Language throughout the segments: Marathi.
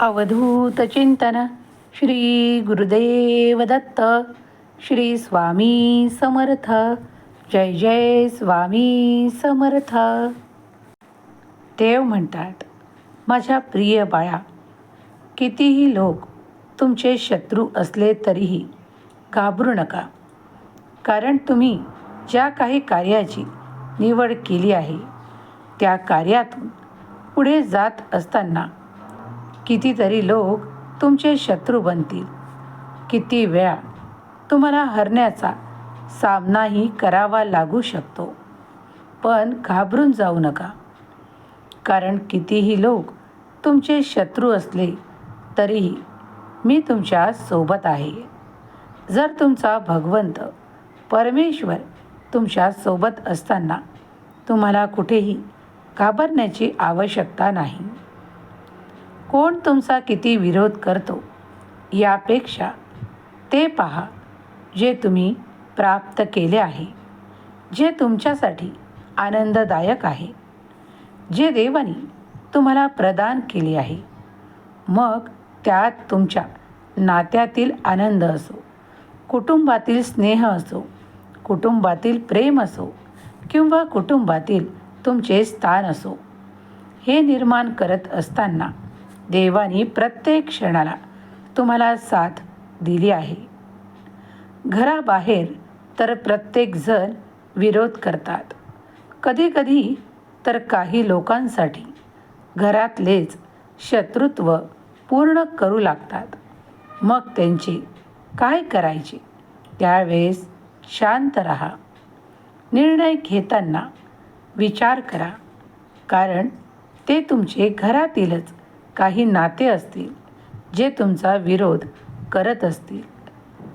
अवधूत चिंतन श्री गुरुदेव दत्त श्री स्वामी समर्थ। जय जय स्वामी समर्थ। देव म्हणतात माझ्या प्रिय बाळा कितीही लोक तुमचे शत्रू असले तरीही घाबरू नका. कारण तुम्ही ज्या काही कार्याची निवड केली आहे त्या कार्यातून पुढे जात असताना कितीतरी लोक तुमचे शत्रू बनतील. किती वेळा तुम्हाला हरण्याचा सामनाही करावा लागू शकतो. पण घाबरून जाऊ नका. कारण कितीही लोक तुमचे शत्रू असले तरीही मी तुमच्यासोबत आहे. जर तुमचा भगवंत परमेश्वर तुमच्यासोबत असताना तुम्हाला कुठेही घाबरण्याची आवश्यकता नाही. कोण तुमचा किती विरोध करतो? यापेक्षा ते पहा जे तुम्ही प्राप्त केले आहे जे तुमच्यासाठी आनंददायक आहे जे देवाने तुम्हाला प्रदान केले आहे. मग त्यात तुमच्या नात्यातील आनंद असो कुटुंबातील स्नेह असो कुटुंबातील प्रेम असो किंवा कुटुंबातील तुमचे स्थान असो हे निर्माण करत असताना देवानी प्रत्येक क्षणाला तुम्हाला साथ दिली आहे. घराबाहेर तर प्रत्येकजण विरोध करतात. कधीकधी तर काही लोकांसाठी घरातलेच शत्रुत्व पूर्ण करू लागतात. मग त्यांचे काय करायचे? त्यावेळेस शांत रहा. निर्णय घेताना विचार करा. कारण ते तुमचे घरातीलच काही नाते असतील जे तुमचा विरोध करत असतील.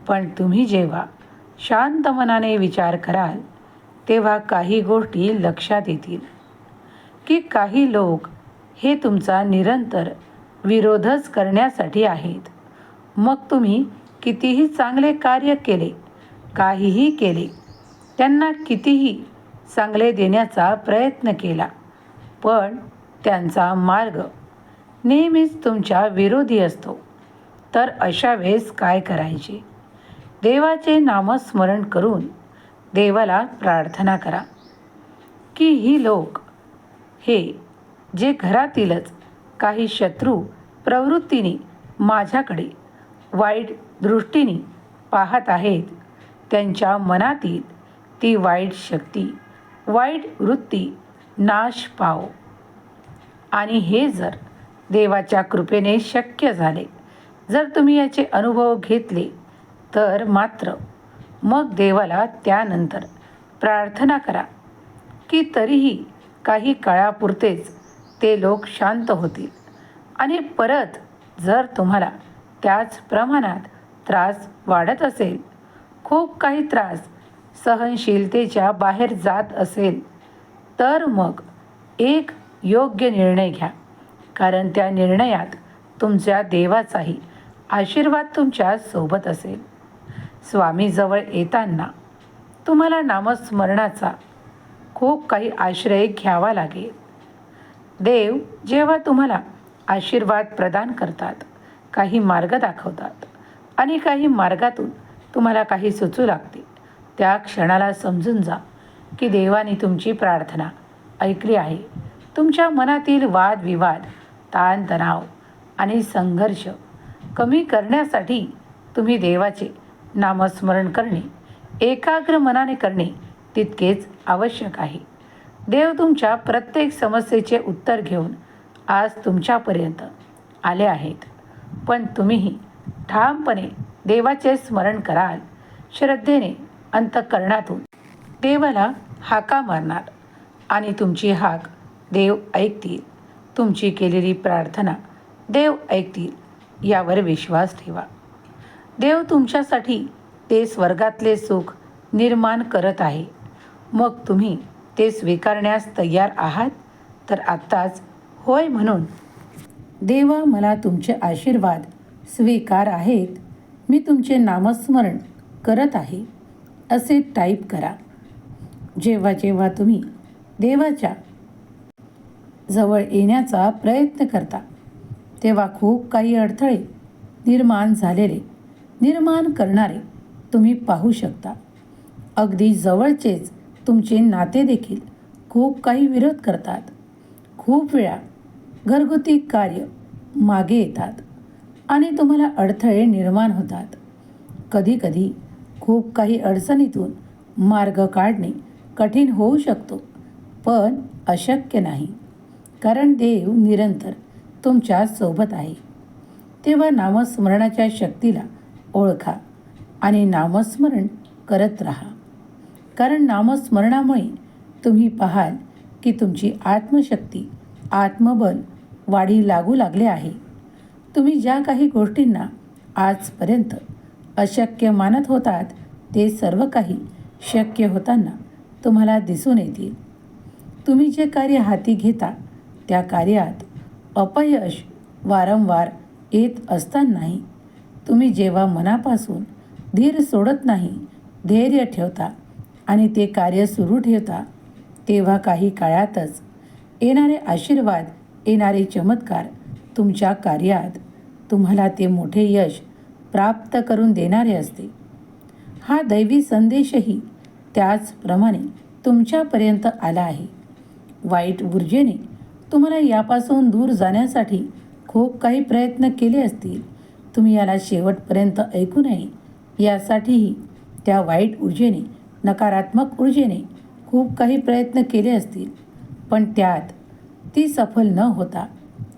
पण तुम्ही जेव्हा शांत मनाने विचार कराल तेव्हा काही गोष्टी लक्षात येतील. की काही लोक हे तुमचा निरंतर विरोधच करण्यासाठी आहेत. मग तुम्ही कितीही चांगले कार्य केले काहीही केले त्यांना कितीही चांगले देण्याचा प्रयत्न केला पण त्यांचा मार्ग नेहमीच तुमच्या विरोधी असतो. तर अशा वेळेस काय करायचे? देवाचे नामस्मरण करून देवाला प्रार्थना करा. की ही लोक हे जे घरातीलच काही शत्रू प्रवृत्तीने माझ्याकडे वाईट दृष्टीने पाहत आहेत त्यांच्या मनातील ती वाईट शक्ती वाईट वृत्ती नाश पाव. आणि हे जर देवाच्या कृपेने शक्य झाले. जर तुम्ही याचे अनुभव घेतले तर मात्र मग देवाला त्यानंतर प्रार्थना करा की तरीही काही काळापुरतेच ते लोक शांत होतील. आणि परत जर तुम्हाला त्याच प्रमाणात त्रास वाढत असेल खूप काही त्रास सहनशीलतेच्या बाहेर जात असेल तर मग एक योग्य निर्णय घ्या. कारण त्या निर्णयात तुमच्या देवाचाही आशीर्वाद तुमच्यासोबत असेल. स्वामीजवळ येताना तुम्हाला नामस्मरणाचा खूप काही आश्रय घ्यावा लागेल. देव जेव्हा तुम्हाला आशीर्वाद प्रदान करतात काही मार्ग दाखवतात आणि काही मार्गातून तुम्हाला काही सुचू लागते त्या क्षणाला समजून जा की देवाने तुमची प्रार्थना ऐकली आहे. तुमच्या मनातील वादविवाद ताणतणाव आणि संघर्ष कमी करण्यासाठी तुम्ही देवाचे नामस्मरण करणे एकाग्र मनाने करणे तितकेच आवश्यक आहे. देव तुमच्या प्रत्येक समस्येचे उत्तर घेऊन आज तुमच्यापर्यंत आले आहेत. पण तुम्हीही ठामपणे देवाचे स्मरण कराल. श्रद्धेने अंतकरणातून देवाला हाका मारणार आणि तुमची हाक देव ऐकतील. तुमची केलेली प्रार्थना देव ऐकतील यावर विश्वास ठेवा. देव तुमच्यासाठी ते स्वर्गातले सुख निर्माण करत आहे. मग तुम्ही ते स्वीकारण्यास तयार आहात? तर आत्ताच होय म्हणून देवा मला तुमचे आशीर्वाद स्वीकार आहेत. मी तुमचे नामस्मरण करत आहे. असे टाईप करा. जेव्हा जेव्हा तुम्ही देवाच्या जवळ येण्याचा प्रयत्न करता. तेव्हा खूप काही अडथळे निर्माण झालेले. निर्माण करणारे तुम्ही पाहू शकता. अगदी जवळचेच तुमचे नाते देखील खूप काही विरोध करतात. खूप वेळा घरगुती कार्य मागे येतात आणि तुम्हाला अडथळे निर्माण होतात. कधीकधी खूप काही अडचणीतून मार्ग काढणे कठीण होऊ शकतो पण अशक्य नाही. कारण देव निरंतर तुमच्यासोबत आहे. तेव्हा नामस्मरणाच्या शक्तीला ओळखा आणि नामस्मरण करत राहा. कारण नामस्मरणामुळे तुम्ही पाहाल की तुमची आत्मशक्ती आत्मबल वाढी लागू लागले आहे. तुम्ही ज्या काही गोष्टींना आजपर्यंत अशक्य मानत होतात ते सर्व काही शक्य होताना तुम्हाला दिसून येतील. तुम्ही जे कार्य हाती घेता त्या कार्यात अपयश वारंवार येत असतानाही तुम्ही जेव्हा मनापासून धीर सोडत नाही धैर्य ठेवता आणि ते कार्य सुरू ठेवता तेव्हा काही काळातच येणारे आशीर्वाद येणारे चमत्कार तुमच्या कार्यात तुम्हाला ते मोठे यश प्राप्त करून देणारे असते. हा दैवी संदेशही त्याचप्रमाणे तुमच्यापर्यंत आला आहे. वाईट ऊर्जेने तुम्हाला यापासून दूर जाण्यासाठी खूप काही प्रयत्न केले असतील. तुम्ही याला शेवटपर्यंत ऐकू नये. यासाठीही त्या वाईट ऊर्जेने नकारात्मक ऊर्जेने खूप काही प्रयत्न केले असतील. पण त्यात ती सफल न होता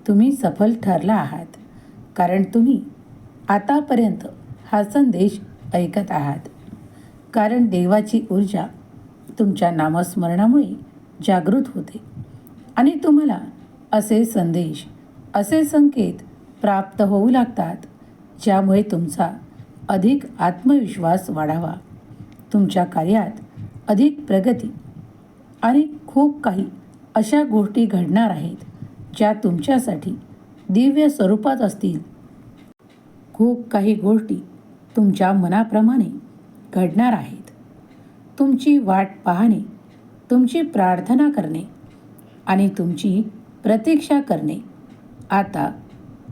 तुम्ही सफल ठरला आहात. कारण तुम्ही आतापर्यंत हा संदेश ऐकत आहात. कारण देवाची ऊर्जा तुमच्या नामस्मरणामुळे जागृत होते. आणि तुम्हाला असे संदेश असे संकेत प्राप्त होऊ लागतात ज्यामुळे तुमचा अधिक आत्मविश्वास वाढावा. तुमच्या कार्यात अधिक प्रगती आणि खूप काही अशा गोष्टी घडणार आहेत ज्या तुमच्यासाठी दिव्य स्वरूपात असतील. खूप काही गोष्टी तुमच्या मनाप्रमाणे घडणार आहेत. तुमची वाट पाहणे तुमची प्रार्थना करणे आणि तुमची प्रतीक्षा करणे. आता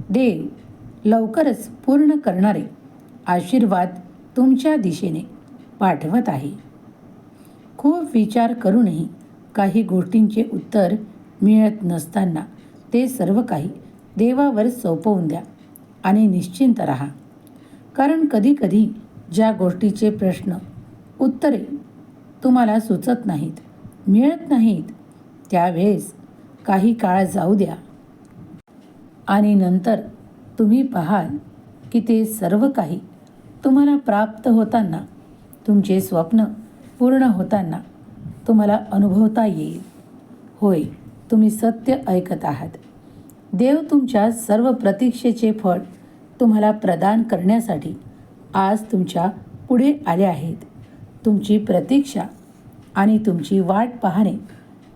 देव लवकरच पूर्ण करणारे आशीर्वाद तुमच्या दिशेने पाठवत आहे. खूप विचार करूनही काही गोष्टींचे उत्तर मिळत नसताना ते सर्व काही देवावर सोपवून द्या आणि निश्चिंत राहा. कारण कधीकधी ज्या गोष्टीचे प्रश्न उत्तरे तुम्हाला सुचत नाहीत मिळत नाहीत त्यावेळेस काही काळ जाऊ द्या. आणि नंतर तुम्ही पाहाल की ते सर्व काही तुम्हाला प्राप्त होताना तुमचे स्वप्न पूर्ण होताना तुम्हाला अनुभवता येईल. होय तुम्ही सत्य ऐकत आहात. देव तुमच्या सर्व प्रतीक्षेचे फळ तुम्हाला प्रदान करण्यासाठी आज तुमच्यापुढे आले आहेत. तुमची प्रतीक्षा आणि तुमची वाट पाहणे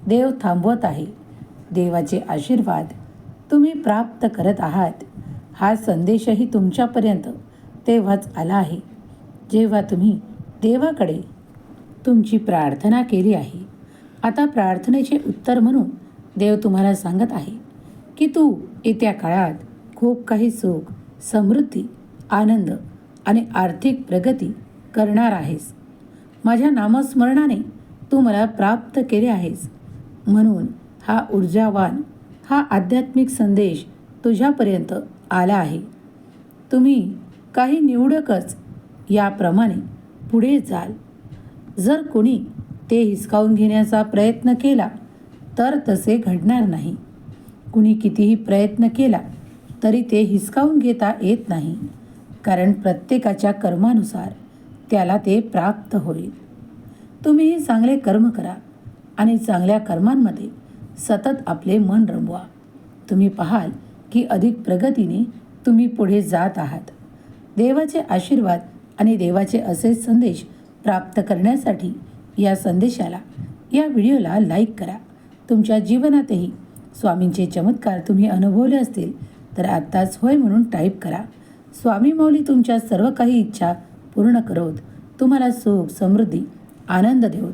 देव थांबवत आहे. देवाचे आशीर्वाद तुम्ही प्राप्त करत आहात. हा संदेशही तुमच्यापर्यंत तेव्हाच आला आहे. जेव्हा तुम्ही देवाकडे तुमची प्रार्थना केली आहे. आता प्रार्थनेचे उत्तर म्हणून देव तुम्हाला सांगत आहे की तू येत्या काळात खूप काही सुख समृद्धी आनंद आणि आर्थिक प्रगती करणार आहेस. माझ्या नामस्मरणाने तू मला प्राप्त केले आहेस. म्हणून हा ऊर्जावान हा आध्यात्मिक संदेश तुझ्यापर्यंत आला आहे. तुम्ही काही निवडकच याप्रमाणे पुढे जाल. जर कोणी ते हिसकावून घेण्याचा प्रयत्न केला तर तसे घडणार नाही. कुणी कितीही प्रयत्न केला तरी ते हिसकावून घेता येत नाही कारण प्रत्येकाच्या कर्मानुसार त्याला ते प्राप्त होईल. तुम्हीही चांगले कर्म करा. आणि चांगल्या कर्मांमध्ये सतत आपले मन रमवा. तुम्ही पाहाल की अधिक प्रगतीने तुम्ही पुढे जात आहात. देवाचे आशीर्वाद आणि देवाचे असे संदेश प्राप्त करण्यासाठी या संदेशाला या व्हिडिओला लाईक करा. तुमच्या जीवनातही स्वामींचे चमत्कार तुम्ही अनुभवले असतील तर आत्ताच होय म्हणून टाईप करा. स्वामी मौली तुमच्या सर्व काही इच्छा पूर्ण करोत. तुम्हाला सुख समृद्धी आनंद देवत.